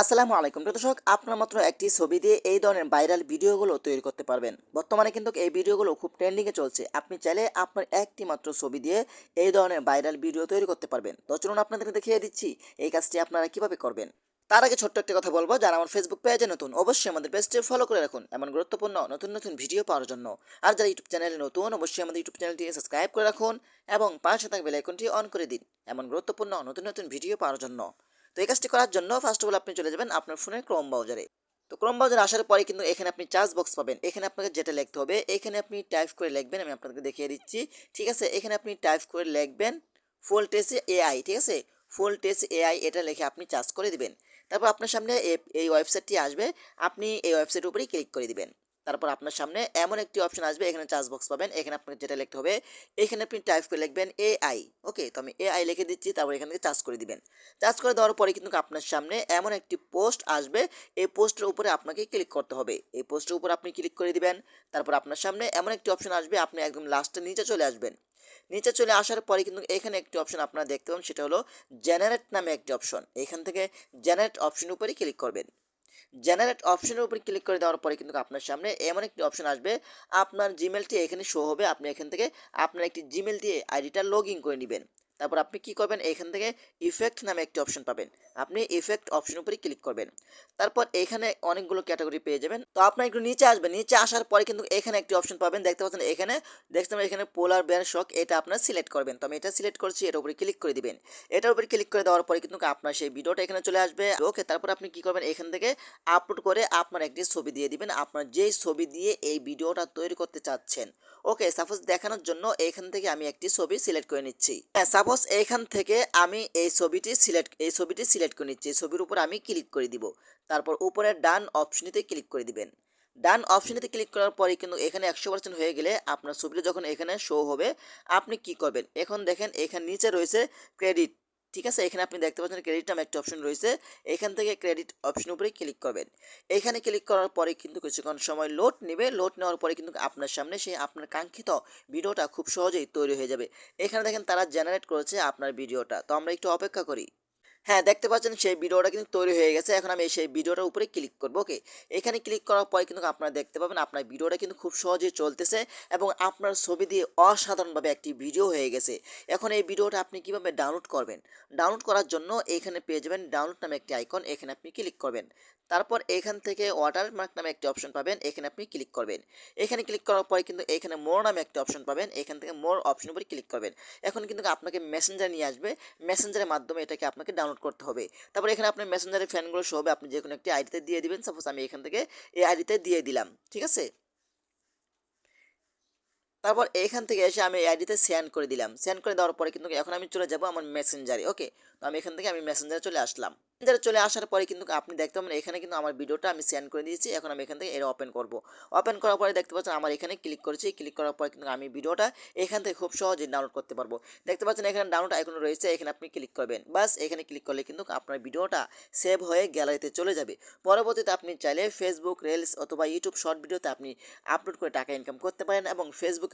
আসসালামু আলাইকুম। দর্শক, আপনার মাত্র একটি ছবি দিয়ে এই ধরনের ভাইরাল ভিডিওগুলো তৈরি করতে পারবেন। বর্তমানে কিন্তু এই ভিডিওগুলো খুব ট্রেন্ডিংয়ে চলছে। আপনি চাইলে আপনার একটি মাত্র ছবি দিয়ে এই ধরনের ভাইরাল ভিডিও তৈরি করতে পারবেন। তো চলুন আপনাদেরকে দেখিয়ে দিচ্ছি এই কাজটি আপনারা কীভাবে করবেন। তার আগে ছোট্ট একটা কথা বলব, যারা আমার ফেসবুক পেজে নতুন, অবশ্যই আমাদের পেজটি ফলো করে রাখুন এমন গুরুত্বপূর্ণ নতুন নতুন ভিডিও পাওয়ার জন্য। আর যারা ইউটিউব চ্যানেলে নতুন, অবশ্যই আমাদের ইউটিউব চ্যানেলটি সাবস্ক্রাইব করে রাখুন এবং পাশে থাকা বেল আইকনটি অন করে দিন এমন গুরুত্বপূর্ণ নতুন নতুন ভিডিও পাওয়ার জন্য। তো এই কাজটি করার জন্য ফার্স্ট অফ অল আপনি চলে যাবেন আপনার ফোনের ক্রোম ব্রাউজারে তো ক্রোম ব্রাউজারে আসার পরে কিন্তু এখানে আপনি চার্জ বক্স পাবেন। এখানে আপনাকে যেটা লিখতে হবে, এখানে আপনি টাইপ করে লিখবেন, আমি আপনাকে দেখিয়ে দিচ্ছি। ঠিক আছে? এখানে আপনি টাইপ করে লিখবেন ফুল টেস এআই ঠিক আছে? ফুল টেস এআই এটা লিখে আপনি চার্জ করে দিবেন। তারপর আপনার সামনে এই ওয়েবসাইটটি আসবে। আপনি এই ওয়েবসাইটের উপরেই ক্লিক করে দিবেন। তারপর আপনার সামনে এমন একটি অপশন আসবে, এখানে চার্জ বক্স পাবেন, এখানে আপনাকে যেটা লিখতে হবে, এখানে আপনি টাইপ করে লিখবেন এআই ওকে তো আমি এআই লিখে দিচ্ছি, তারপর এখান থেকে চার্জ করে দিবেন। চার্জ করে দেওয়ার পরে কিন্তু আপনার সামনে এমন একটি পোস্ট আসবে, এই পোস্টের উপরে আপনাকে ক্লিক করতে হবে। এই পোস্টের উপর আপনি ক্লিক করে দিবেন, তারপর আপনার সামনে এমন একটি অপশন আসবে, আপনি একদম লাস্টে নিচে চলে আসবেন। নিচে চলে আসার পরে কিন্তু এখানে একটি অপশন আপনারা দেখতে পাবেন, সেটা হলো জেনারেট নামে একটি অপশন এখান থেকে জেনারেট অপশনের উপরে ক্লিক করবেন। জেনারেট অপশনের উপর ক্লিক করে দেওয়ার পরে কিন্তু আপনার সামনে এমন একটি অপশন আসবে, আপনার জিমেলটি এখানে শো হবে। আপনি এখান থেকে আপনার একটি জিমেল দিয়ে আইডিটা লগ ইন করে নেবেন। তারপর আপনি কি করবেন? এখান থেকে ইফেক্ট নামে একটি অপশন পাবেন। আপনি ইফেক্ট অপশন উপরে ক্লিক করবেন। তারপর এখানে অনেকগুলো ক্যাটাগরি পেয়ে যাবেন। তো আপনার একটু নিচে আসবেন। নিচে আসার পরে কিন্তু এখানে একটি অপশন পাবেন। দেখতে পাচ্ছেন এখানে, দেখতে এখানে পোলার ব্যান্ড শক এটা আপনার সিলেক্ট করবেন। তো আমি এটা সিলেক্ট করছি, এটার উপরে ক্লিক করে দিবেন। এটার উপরে ক্লিক করে দেওয়ার পরে কিন্তু আপনার সেই ভিডিওটা এখানে চলে আসবে। ওকে তারপর আপনি কি করবেন? এখান থেকে আপলোড করে আপনার একটি ছবি দিয়ে দিবেন। আপনার যেই ছবি দিয়ে এই ভিডিওটা তৈরি করতে চাচ্ছেন। ওকে সাপোজ দেখানোর জন্য এখান থেকে আমি একটি ছবি সিলেক্ট করে নিচ্ছি। হ্যাঁ সাপোজ এইখান থেকে আমি এই ছবিটি সিলেক্ট, এই ছবিটি সিলেক্ট করে নিচ্ছি। এই ছবির উপর আমি ক্লিক করে দিব। তারপর উপরে ডান অপশনেতে ক্লিক করে দিবেন। ডান অপশনেতে ক্লিক করার পরে কিন্তু এখানে একশো পার্সেন্ট হয়ে গেলে আপনার ছবিটা যখন এখানে শো হবে, আপনি কি করবেন? এখন দেখেন এখানে নিচে রয়েছে ক্রেডিট ঠিক আছে, এখানে আপনি দেখতে পাচ্ছেন ক্রেডিট নামে একটা অপশন রয়েছে। এখান থেকে ক্রেডিট অপশন উপরে ক্লিক করবেন। এখানে ক্লিক করার পরে কিন্তু কিছুক্ষণ সময় লোড নেবে। লোড নেওয়ার পরে কিন্তু আপনার সামনে সেই আপনার কাঙ্ক্ষিত ভিডিওটা খুব সহজেই তৈরি হয়ে যাবে। এখানে দেখেন তারা জেনারেট করেছে আপনার ভিডিওটা। তো আমরা একটু অপেক্ষা করি। হ্যাঁ দেখতে পাচ্ছেন সেই ভিডিওটা কিন্তু তৈরি হয়ে গেছে। এখন আমি সেই ভিডিওটার উপরে ক্লিক করব, ওকে? এখানে ক্লিক করার পরে কিন্তু আপনারা দেখতে পাবেন আপনার ভিডিওটা কিন্তু খুব সহজেই চলতেছে এবং আপনার ছবি দিয়ে অসাধারণভাবে একটি ভিডিও হয়ে গেছে। এখন এই ভিডিওটা আপনি কীভাবে ডাউনলোড করবেন? ডাউনলোড করার জন্য এখানে পেয়ে যাবেন ডাউনলোড নামে একটি আইকন, এখানে আপনি ক্লিক করবেন। তারপর এখান থেকে ওয়াটারমার্ক নামে একটি অপশন পাবেন, এখানে আপনি ক্লিক করবেন। এখানে ক্লিক করার পরে কিন্তু এখানে মোর নামে একটি অপশন পাবেন, এখান থেকে মোর অপশন উপরে ক্লিক করবেন। এখন কিন্তু আপনাকে মেসেঞ্জার নিয়ে আসবে। মেসেঞ্জারের মাধ্যমে এটাকে আপনাকে ডাউনলোড করতে হবে। তারপর এখানে আপনার মেসেঞ্জারের ফ্যানগুলো শো হবে। আপনি যে কোনো একটি আইডিতে দিয়ে দিবেন। সাপোজ আমি এখান থেকে এই আইডিতে দিয়ে দিলাম। ঠিক আছে? তারপর এখান থেকে এসে আমি আইডিতে সেন্ড করে দিলাম। সেন্ড করে দেওয়ার পরে কিন্তু এখন আমি চলে যাব আমার মেসেঞ্জারে ওকে তো আমি এখান থেকে আমি মেসেঞ্জারে চলে আসলাম। মেসেঞ্জারে চলে আসার পরে কিন্তু আপনি দেখতে পাবেন এখানে কিন্তু আমার ভিডিওটা আমি সেন্ড করে দিয়েছি। এখন আমি এখান থেকে এটা ওপেন করব। ওপেন করার পরে দেখতে পাচ্ছেন আমার এখানে ক্লিক করেছি। ক্লিক করার পরে কিন্তু আমি ভিডিওটা এখান থেকে খুব সহজে ডাউনলোড করতে পারব। দেখতে পাচ্ছেন এখানে ডাউনলোড আইকন রয়েছে, এখানে আপনি ক্লিক করবেন। বাস এখানে ক্লিক করলে কিন্তু আপনার ভিডিওটা সেভ হয়ে গ্যালারিতে চলে যাবে। পরবর্তীতে আপনি চাইলে ফেসবুক রিলস অথবা ইউটিউব শর্ট ভিডিওতে আপনি আপলোড করে টাকা ইনকাম করতে পারেন এবং ফেসবুকে